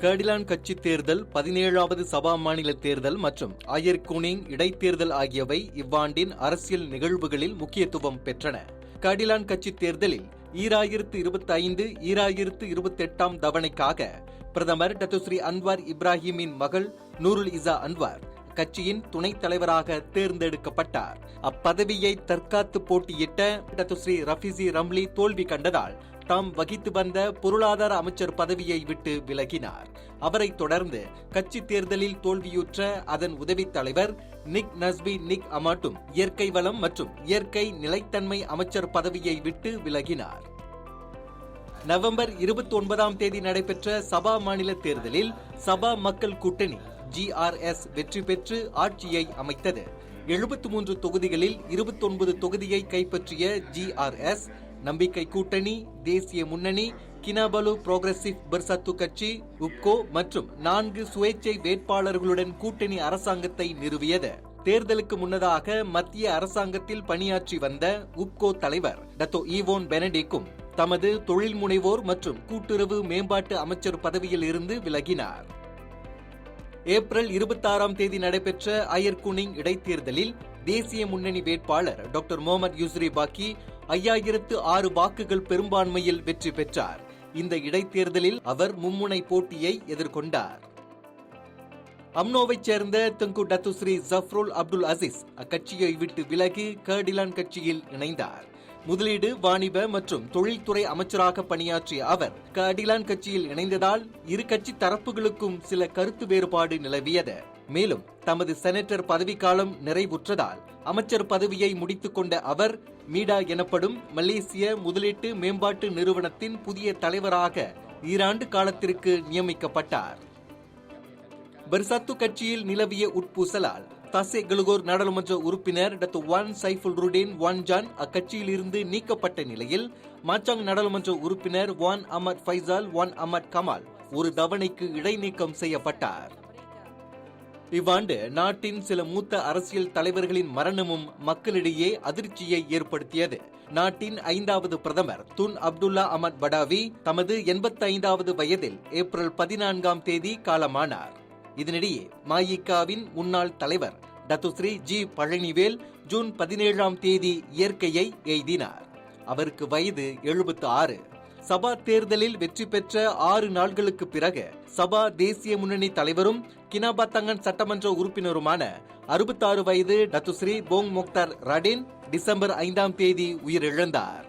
கர்டிலான் கட்சி தேர்தல் பதினேழாவது சபா மாநில தேர்தல் மற்றும் ஆயர் குனிங் இடைத்தேர்தல் ஆகியவை இவ்வாண்டின் அரசியல் நிகழ்வுகளில் முக்கியத்துவம் பெற்றன. கர்டிலான் கட்சி தேர்தலில் ஈராயிரத்து இருபத்தி ஐந்து ஈராயிரத்து இருபத்தி எட்டாம் தவணைக்காக பிரதமர் டத்துஸ்ரீ அன்வார் இப்ராஹிமின் மகள் நூருல் இசா அன்வார் கட்சியின் துணைத் தலைவராக தேர்ந்தெடுக்கப்பட்டார். அப்பதவியை தற்காத்து போட்டியிட்ட டத்துஸ்ரீ ரஃபிசி ரம்லி தோல்வி கண்டதால் தாம் வகித்து வந்த பொருளாதார அமைச்சர் பதவியை விட்டு விலகினார். அவரை தொடர்ந்து கட்சி தேர்தலில் தோல்வியுற்ற அதன் உதவித் தலைவர் நிக் நஸ்பி நிக் அமாட்டும் இயற்கை வளம் மற்றும் இயற்கை நிலைத்தன்மை அமைச்சர் பதவியை விட்டு விலகினார். நவம்பர் இருபத்தி ஒன்பதாம் தேதி நடைபெற்ற சபா மாநில தேர்தலில் சபா மக்கள் கூட்டணி ஜிஆர்எஸ் வெற்றி பெற்று ஆட்சியை அமைத்தது. எழுபத்தி மூன்று தொகுதிகளில் இருபத்தி ஒன்பது தொகுதியை கைப்பற்றிய ஜிஆர்எஸ் நம்பிக்கை கூட்டணி தேசிய முன்னணி கினாபலு புரோகிரசிவ் பெர்சத்து கட்சி உப்கோ மற்றும் நான்கு சுயேட்சை வேட்பாளர்களுடன் கூட்டணி அரசாங்கத்தை நிறுவியது. தேர்தலுக்கு முன்னதாக மத்திய அரசாங்கத்தில் பணியாற்றி வந்த உப்கோ தலைவர் டத்தோ ஈவோன் பெனடிக்கும் தமது தொழில் முனைவோர் மற்றும் கூட்டுறவு மேம்பாட்டு அமைச்சர் பதவியில் இருந்து விலகினார். ஏப்ரல் இருபத்தாறாம் தேதி நடைபெற்ற அயர்குனிங் இடைத்தேர்தலில் தேசிய முன்னணி வேட்பாளர் டாக்டர் முகமது யூஸ்ரி பாக்கி ஐயாயிரத்து ஆறு வாக்குகள் பெரும்பான்மையில் வெற்றி பெற்றார். இந்த இடைத்தேர்தலில் அவர் மும்முனை போட்டியை எதிர்கொண்டார். அம்னோவைச் சேர்ந்த Tengku Datuk Seri Zafrul Abdul Aziz அக்கட்சியை விட்டு விலகி கர்டிலான் கட்சியில் இணைந்தார். முதலீடு வாணிப மற்றும் தொழில்துறை அமைச்சராக பணியாற்றிய அவர் கர்டிலான் கட்சியில் இணைந்ததால் இரு கட்சி தரப்புகளுக்கும் சில கருத்து வேறுபாடு நிலவியது. மேலும் தமது செனட்டர் பதவிக்காலம் நிறைவுற்றதால் அமைச்சர் பதவியை முடித்துக் கொண்ட அவர் மீடா எனப்படும் மலேசிய முதலீட்டு மேம்பாட்டு நிறுவனத்தின் புதிய தலைவராக ஈராண்டு காலத்திற்கு நியமிக்கப்பட்டார். பெர்சத்து கட்சியில் நிலவிய உட்பூசலால் தசே கலுகோர் நாடாளுமன்ற உறுப்பினர் டத்து வான் சைஃபுல் ருடேன் ஒன் ஜான் அக்கட்சியில் இருந்து நீக்கப்பட்ட நிலையில் மாச்சாங் நாடாளுமன்ற உறுப்பினர் வான் அமத் ஃபைசால் வான் அமத் கமால் ஒரு தவணைக்கு இடைநீக்கம் செய்யப்பட்டார். இவ்வாண்டு நாட்டின் சில மூத்த அரசியல் தலைவர்களின் மரணமும் மக்களிடையே அதிர்ச்சியை ஏற்படுத்தியது. நாட்டின் ஐந்தாவது பிரதமர் துன் அப்துல்லா அமத் படாவி தமது எண்பத்தி ஐந்தாவது வயதில் ஏப்ரல் பதினான்காம் தேதி காலமானார். இதனிடையே மாயிகாவின் முன்னாள் தலைவர் டத்துஸ்ரீ ஜி பழனிவேல் ஜூன் பதினேழாம் தேதி இயற்கையை எய்தினார். அவருக்கு வயது எழுபத்து ஆறு. சபா தேர்தலில் வெற்றி பெற்ற ஆறு நாட்களுக்கு பிறகு சபா தேசிய முன்னணி தலைவரும் கினாபாத்தங்கன் சட்டமன்ற உறுப்பினருமான அறுபத்தாறு வயது Datuk Seri Bung Moktar Radin December ஐந்தாம் தேதி உயிரிழந்தார்.